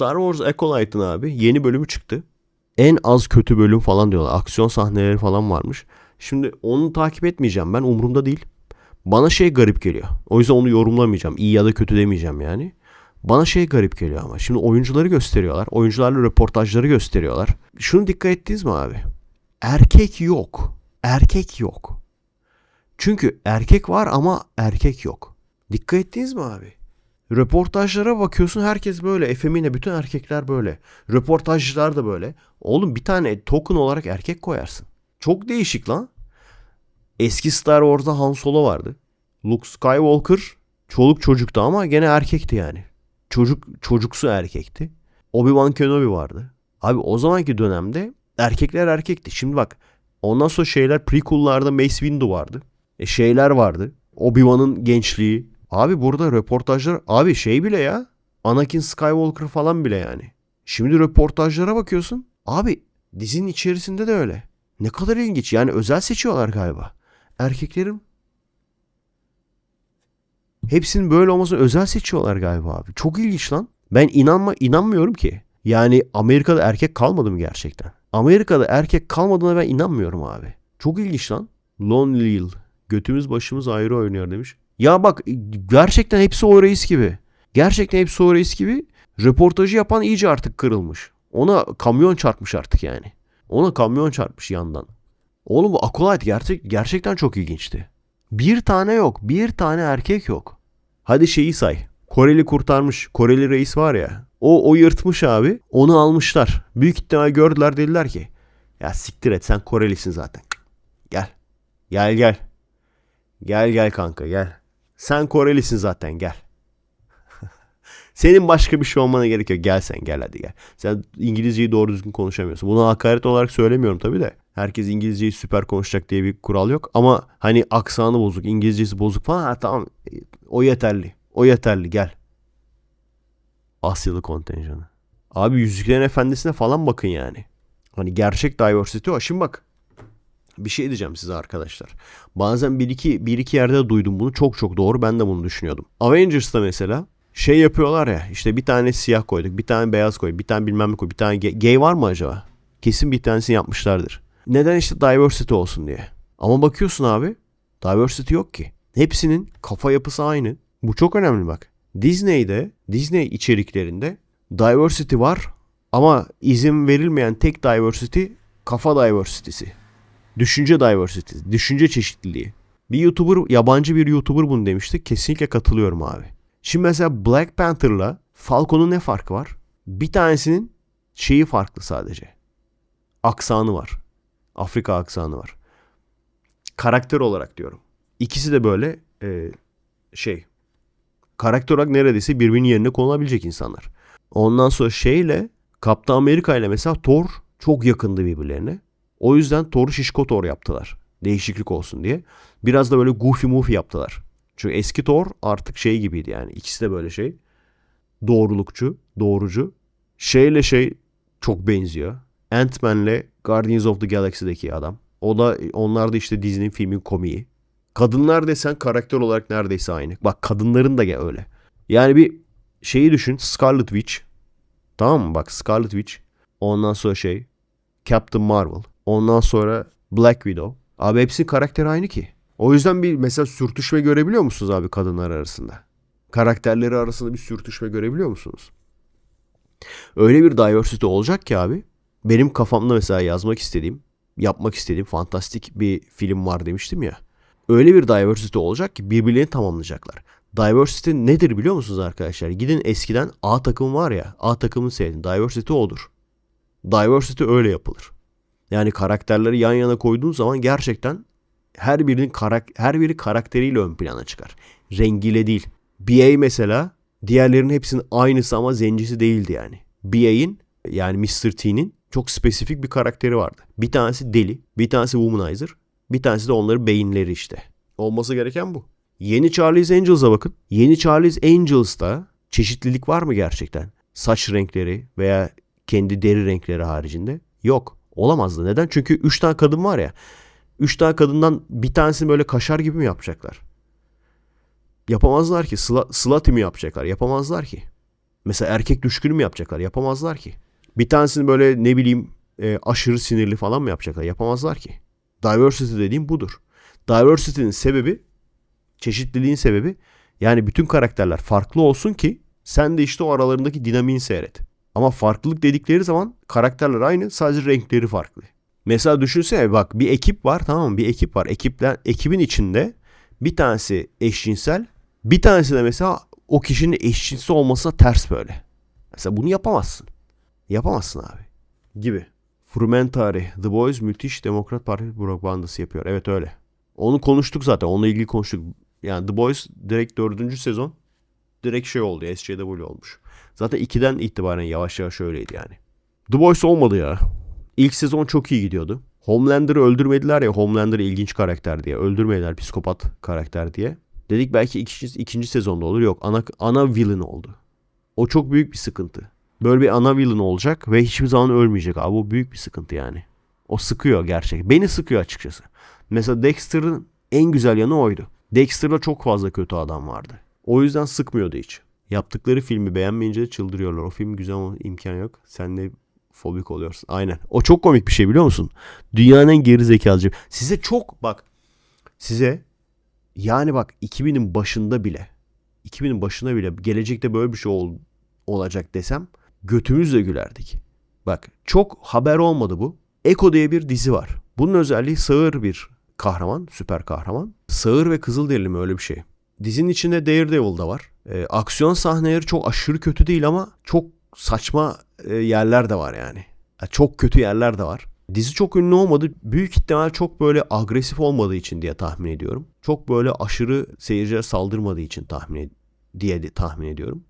Star Wars Acolyte'ın abi yeni bölümü çıktı. En az kötü bölüm falan diyorlar. Aksiyon sahneleri falan varmış. Şimdi onu takip etmeyeceğim ben umurumda değil. Bana şey garip geliyor. O yüzden onu yorumlamayacağım. İyi ya da kötü demeyeceğim yani. Bana şey garip geliyor ama. Şimdi oyuncuları gösteriyorlar. Oyuncularla röportajları gösteriyorlar. Şunu dikkat ettiniz mi abi? Erkek yok. Erkek yok. Çünkü erkek var ama erkek yok. Dikkat ettiniz mi abi? Röportajlara bakıyorsun herkes böyle. Efemine bütün erkekler böyle. Röportajcılar da böyle. Oğlum bir tane token olarak erkek koyarsın. Çok değişik lan. Eski Star Wars'da Han Solo vardı. Luke Skywalker çoluk çocuktu ama gene erkekti yani. Çocuk çocuksu erkekti. Obi-Wan Kenobi vardı. Abi o zamanki dönemde erkekler erkekti. Şimdi bak ondan sonra şeyler prequel'larda Mace Windu vardı. E şeyler vardı. Obi-Wan'ın gençliği. Abi burada röportajlar abi şey bile ya. Anakin Skywalker falan bile yani. Şimdi röportajlara bakıyorsun. Abi dizinin içerisinde de öyle. Ne kadar ilginç. Yani özel seçiyorlar galiba. Erkeklerin hepsinin böyle olmasını özel seçiyorlar galiba abi. Çok ilginç lan. Ben inanma inanmıyorum ki. Yani Amerika'da erkek kalmadı mı gerçekten? Amerika'da erkek kalmadığına ben inanmıyorum abi. Çok ilginç lan. Lonely Hill. Götümüz başımız ayrı oynuyor demiş. Ya bak gerçekten hepsi o reis gibi. Gerçekten hepsi o reis gibi. Röportajı yapan iyice artık kırılmış. Ona kamyon çarpmış artık yani. Ona kamyon çarpmış yandan. Oğlum bu Acolyte gerçek, gerçekten çok ilginçti. Bir tane yok. Bir tane erkek yok. Hadi şeyi say. Koreli kurtarmış. Koreli reis var ya. O, o yırtmış abi. Onu almışlar. Büyük ihtimal gördüler dediler ki. Ya siktir et sen Korelisin zaten. Gel. Gel gel. Gel gel kanka gel. Sen Korelisin zaten gel. Senin başka bir şey olmana gerek yok. Gel sen gel hadi gel. Sen İngilizceyi doğru düzgün konuşamıyorsun. Bunu hakaret olarak söylemiyorum tabii de. Herkes İngilizceyi süper konuşacak diye bir kural yok. Ama hani aksanı bozuk, İngilizcesi bozuk falan. Ha tamam o yeterli. O yeterli gel. Asyalı kontenjanı. Abi Yüzüklerin Efendisi'ne falan bakın yani. Hani gerçek diversity o. Şimdi bak bir şey diyeceğim size arkadaşlar. Bazen bir iki, bir iki yerde duydum bunu. Çok çok doğru. Ben de bunu düşünüyordum. Avengers'ta mesela şey yapıyorlar ya işte bir tane siyah koyduk bir tane beyaz koyduk bir tane bilmem ne koyduk bir tane gay, gay var mı acaba? Kesin bir tanesini yapmışlardır. Neden işte diversity olsun diye. Ama bakıyorsun abi diversity yok ki. Hepsinin kafa yapısı aynı. Bu çok önemli bak. Disney'de, Disney içeriklerinde diversity var ama izin verilmeyen tek diversity kafa diversity'si. Düşünce diversity, düşünce çeşitliliği. Bir YouTuber, yabancı bir YouTuber bunu demişti. Kesinlikle katılıyorum abi. Şimdi mesela Black Panther'la Falcon'un ne farkı var? Bir tanesinin şeyi farklı sadece. Aksanı var. Afrika aksanı var. Karakter olarak diyorum. İkisi de böyle e, şey. Karakter olarak neredeyse birbirinin yerine konulabilecek insanlar. Ondan sonra şeyle Kaptan Amerika ile mesela Thor çok yakındı birbirlerine. O yüzden Thor'u şişko Thor yaptılar. Değişiklik olsun diye. Biraz da böyle goofy movie yaptılar. Çünkü eski Thor artık şey gibiydi yani. İkisi de böyle şey. Doğrulukçu, doğrucu. Şeyle şey çok benziyor. Ant-Man'le Guardians of the Galaxy'deki adam. O da onlar da işte Disney filmin komiği. Kadınlar desen karakter olarak neredeyse aynı. Bak kadınların da öyle. Yani bir şeyi düşün. Scarlet Witch. Tamam mı? Bak Scarlet Witch. Ondan sonra şey. Captain Marvel. Ondan sonra Black Widow. Abi hepsinin karakteri aynı ki. O yüzden bir mesela sürtüşme görebiliyor musunuz abi kadınlar arasında? Karakterleri arasında bir sürtüşme görebiliyor musunuz? Öyle bir diversity olacak ki abi. Benim kafamda mesela yazmak istediğim, yapmak istediğim fantastik bir film var demiştim ya. Öyle bir diversity olacak ki birbirlerini tamamlayacaklar. Diversity nedir biliyor musunuz arkadaşlar? Gidin eskiden A takımı var ya. A takımını seyredin. Diversity odur. Diversity öyle yapılır. Yani karakterleri yan yana koyduğun zaman gerçekten her birinin karak her biri karakteriyle ön plana çıkar. Rengiyle değil. BA mesela diğerlerinin hepsinin aynısı ama zencisi değildi yani. BA'in yani Mr. T'nin çok spesifik bir karakteri vardı. Bir tanesi deli, bir tanesi womanizer, bir tanesi de onların beyinleri işte. Olması gereken bu. Yeni Charlie's Angels'a bakın. Yeni Charlie's Angels'ta çeşitlilik var mı gerçekten? Saç renkleri veya kendi deri renkleri haricinde? Yok. Olamazdı. Neden? Çünkü 3 tane kadın var ya. 3 tane kadından bir tanesini böyle kaşar gibi mi yapacaklar? Yapamazlar ki. Sıla, slati mi yapacaklar? Yapamazlar ki. Mesela erkek düşkünü mü yapacaklar? Yapamazlar ki. Bir tanesini böyle ne bileyim e, aşırı sinirli falan mı yapacaklar? Yapamazlar ki. Diversity dediğim budur. Diversity'nin sebebi, çeşitliliğin sebebi yani bütün karakterler farklı olsun ki sen de işte o aralarındaki dinamiğini seyret. Ama farklılık dedikleri zaman karakterler aynı sadece renkleri farklı. Mesela düşünsene bak bir ekip var tamam mı? Bir ekip var. Ekipler, ekibin içinde bir tanesi eşcinsel bir tanesi de mesela o kişinin eşcinsel olmasına ters böyle. Mesela bunu yapamazsın. Yapamazsın abi. Gibi. Frumentari, The Boys müthiş Demokrat Parti propagandası yapıyor. Evet öyle. Onu konuştuk zaten. Onunla ilgili konuştuk. Yani The Boys direkt dördüncü sezon direkt şey oldu. SJW olmuş. Zaten 2'den itibaren yavaş yavaş öyleydi yani. The Boys olmadı ya. İlk sezon çok iyi gidiyordu. Homelander'ı öldürmediler ya. Homelander ilginç karakter diye. Öldürmediler psikopat karakter diye. Dedik belki ikinci, ikinci sezonda olur. Yok ana, ana villain oldu. O çok büyük bir sıkıntı. Böyle bir ana villain olacak ve hiçbir zaman ölmeyecek abi. O büyük bir sıkıntı yani. O sıkıyor gerçek. Beni sıkıyor açıkçası. Mesela Dexter'ın en güzel yanı oydu. Dexter'da çok fazla kötü adam vardı. O yüzden sıkmıyordu hiç. Yaptıkları filmi beğenmeyince çıldırıyorlar. O film güzel ama imkan yok. Sen de fobik oluyorsun. Aynen. O çok komik bir şey biliyor musun? Dünyanın en geri zekalıcı. Size çok bak size yani bak 2000'in başında bile 2000'in başına bile gelecekte böyle bir şey ol, olacak desem götümüzle gülerdik. Bak çok haber olmadı bu. Eko diye bir dizi var. Bunun özelliği sağır bir kahraman, süper kahraman. Sağır ve Kızılderili mi öyle bir şey. Dizinin içinde Daredevil da var. E, aksiyon sahneleri çok aşırı kötü değil ama çok saçma e, yerler de var yani. yani. Çok kötü yerler de var. Dizi çok ünlü olmadı. Büyük ihtimal çok böyle agresif olmadığı için diye tahmin ediyorum. Çok böyle aşırı seyirciye saldırmadığı için tahmin ed- diye de tahmin ediyorum.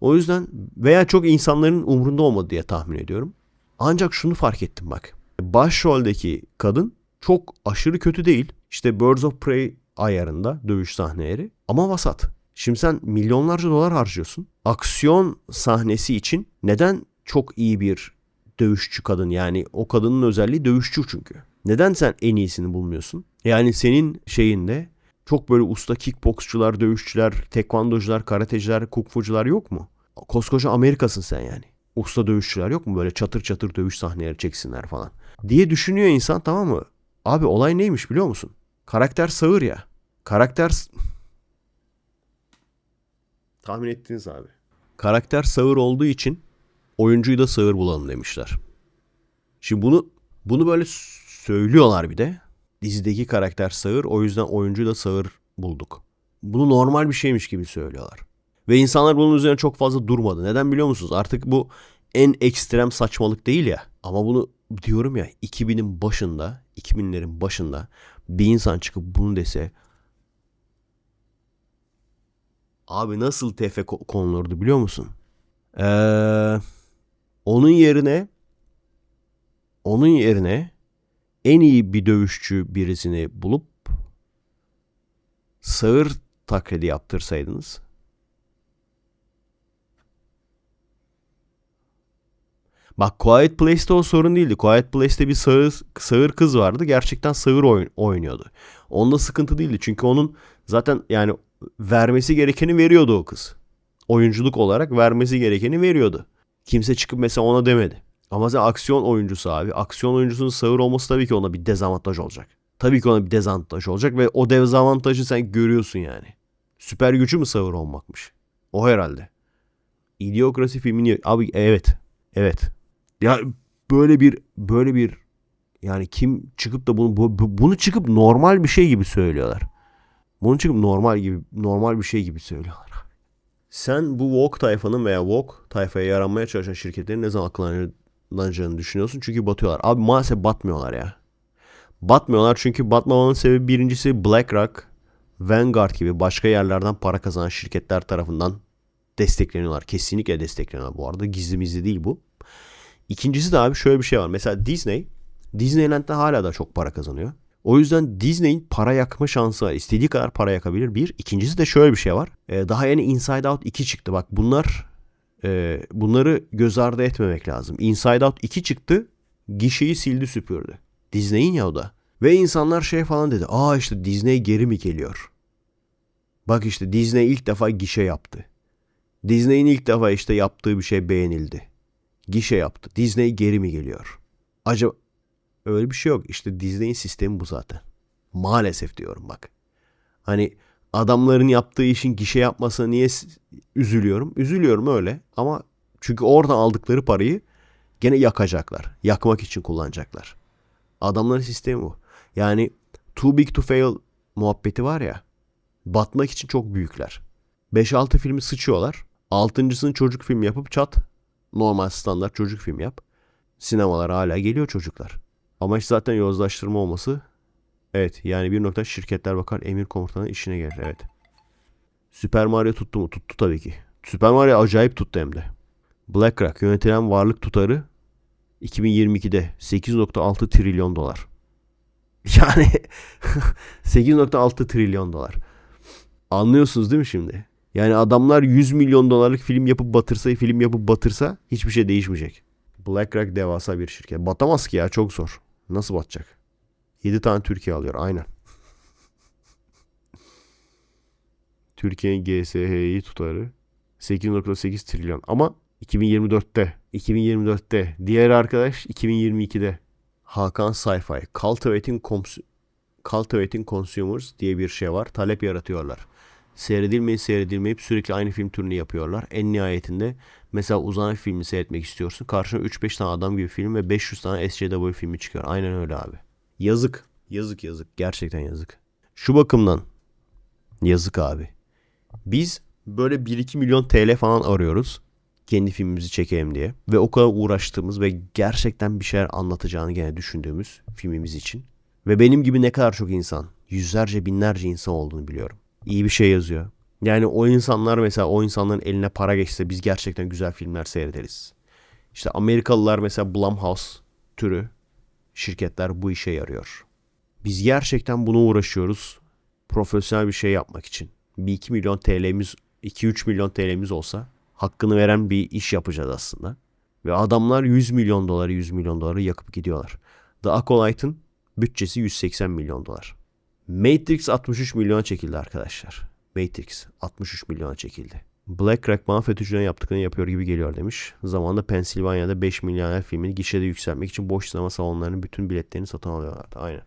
O yüzden veya çok insanların umrunda olmadı diye tahmin ediyorum. Ancak şunu fark ettim bak. Başroldeki kadın çok aşırı kötü değil. İşte Birds of Prey ayarında dövüş sahneleri ama vasat. Şimdi sen milyonlarca dolar harcıyorsun. Aksiyon sahnesi için neden çok iyi bir dövüşçü kadın yani o kadının özelliği dövüşçü çünkü. Neden sen en iyisini bulmuyorsun? Yani senin şeyinde çok böyle usta kickboksçular, dövüşçüler, tekvandocular, karateciler, kungfucular yok mu? Koskoca Amerika'sın sen yani. Usta dövüşçüler yok mu? Böyle çatır çatır dövüş sahneleri çeksinler falan. Diye düşünüyor insan tamam mı? Abi olay neymiş biliyor musun? Karakter sağır ya. Karakter... Tahmin ettiniz abi. Karakter sağır olduğu için oyuncuyu da sağır bulalım demişler. Şimdi bunu bunu böyle söylüyorlar bir de. Dizideki karakter sağır o yüzden oyuncuyu da sağır bulduk. Bunu normal bir şeymiş gibi söylüyorlar. Ve insanlar bunun üzerine çok fazla durmadı. Neden biliyor musunuz? Artık bu en ekstrem saçmalık değil ya. Ama bunu diyorum ya 2000'in başında, 2000'lerin başında bir insan çıkıp bunu dese abi nasıl tefe konulurdu biliyor musun? Ee, onun yerine onun yerine en iyi bir dövüşçü birisini bulup sağır taklidi yaptırsaydınız Bak Quiet Place'te o sorun değildi. Quiet Place'te bir sağır, sağır kız vardı. Gerçekten sağır oyun, oynuyordu. Onda sıkıntı değildi. Çünkü onun zaten yani vermesi gerekeni veriyordu o kız. Oyunculuk olarak vermesi gerekeni veriyordu. Kimse çıkıp mesela ona demedi. Ama sen aksiyon oyuncusu abi. Aksiyon oyuncusunun sağır olması tabii ki ona bir dezavantaj olacak. Tabii ki ona bir dezavantaj olacak ve o dezavantajı sen görüyorsun yani. Süper gücü mü sağır olmakmış? O herhalde. İdiokrasi filmini abi evet. Evet. Ya böyle bir böyle bir yani kim çıkıp da bunu bu, bunu çıkıp normal bir şey gibi söylüyorlar. Bunu çıkıp normal gibi normal bir şey gibi söylüyorlar. Sen bu Vogue tayfanın veya Vogue tayfaya yaranmaya çalışan şirketlerin ne zaman akıllanacağını düşünüyorsun? Çünkü batıyorlar. Abi maalesef batmıyorlar ya. Batmıyorlar çünkü batmamanın sebebi birincisi BlackRock, Vanguard gibi başka yerlerden para kazanan şirketler tarafından destekleniyorlar. Kesinlikle destekleniyorlar bu arada. Gizli mizli değil bu. İkincisi de abi şöyle bir şey var. Mesela Disney, Disneyland'de hala da çok para kazanıyor. O yüzden Disney'in para yakma şansı var. İstediği kadar para yakabilir. Bir. İkincisi de şöyle bir şey var. Ee, daha yeni Inside Out 2 çıktı. Bak bunlar e, bunları göz ardı etmemek lazım. Inside Out 2 çıktı. Gişeyi sildi süpürdü. Disney'in ya o da. Ve insanlar şey falan dedi. Aa işte Disney geri mi geliyor? Bak işte Disney ilk defa gişe yaptı. Disney'in ilk defa işte yaptığı bir şey beğenildi. Gişe yaptı. Disney geri mi geliyor? Acaba öyle bir şey yok. İşte Disney'in sistemi bu zaten. Maalesef diyorum bak. Hani adamların yaptığı işin gişe yapmasına niye üzülüyorum? Üzülüyorum öyle ama çünkü oradan aldıkları parayı gene yakacaklar. Yakmak için kullanacaklar. Adamların sistemi bu. Yani too big to fail muhabbeti var ya. Batmak için çok büyükler. 5-6 filmi sıçıyorlar. Altıncısını çocuk film yapıp çat. Normal standart çocuk film yap. Sinemalara hala geliyor çocuklar. Amaç zaten yozlaştırma olması. Evet yani bir nokta şirketler bakar emir komutanın işine gelir. Evet. Süper Mario tuttu mu? Tuttu tabii ki. Süper Mario acayip tuttu hem de. BlackRock yönetilen varlık tutarı 2022'de 8.6 trilyon dolar. Yani 8.6 trilyon dolar. Anlıyorsunuz değil mi şimdi? Yani adamlar 100 milyon dolarlık film yapıp batırsa, film yapıp batırsa hiçbir şey değişmeyecek. BlackRock devasa bir şirket. Batamaz ki ya çok zor. Nasıl batacak? 7 tane Türkiye alıyor aynen. Türkiye'nin GSH'yi tutarı 8.8 trilyon ama 2024'te 2024'te diğer arkadaş 2022'de Hakan Sayfay Cultivating, Cons- Cultivating Consumers diye bir şey var. Talep yaratıyorlar. Seyredilmeyip seyredilmeyip sürekli aynı film türünü yapıyorlar. En nihayetinde mesela uzay filmi seyretmek istiyorsun. Karşına 3-5 tane adam gibi film ve 500 tane SCW filmi çıkıyor. Aynen öyle abi. Yazık. Yazık yazık. Gerçekten yazık. Şu bakımdan yazık abi. Biz böyle 1-2 milyon TL falan arıyoruz. Kendi filmimizi çekelim diye. Ve o kadar uğraştığımız ve gerçekten bir şeyler anlatacağını gene düşündüğümüz filmimiz için. Ve benim gibi ne kadar çok insan, yüzlerce binlerce insan olduğunu biliyorum. İyi bir şey yazıyor. Yani o insanlar mesela o insanların eline para geçse biz gerçekten güzel filmler seyrederiz. İşte Amerikalılar mesela Blumhouse türü şirketler bu işe yarıyor. Biz gerçekten buna uğraşıyoruz. Profesyonel bir şey yapmak için. Bir 2 milyon TL'miz, 2-3 milyon TL'miz olsa hakkını veren bir iş yapacağız aslında. Ve adamlar 100 milyon doları 100 milyon doları yakıp gidiyorlar. The Acolyte'ın bütçesi 180 milyon dolar. Matrix 63 milyona çekildi arkadaşlar. Matrix 63 milyona çekildi. BlackRock bana FETÖ'cülerin yaptıklarını yapıyor gibi geliyor demiş. Zamanında Pensilvanya'da 5 milyoner filmin gişede yükselmek için boş sinema salonlarının bütün biletlerini satın alıyorlardı. Aynen.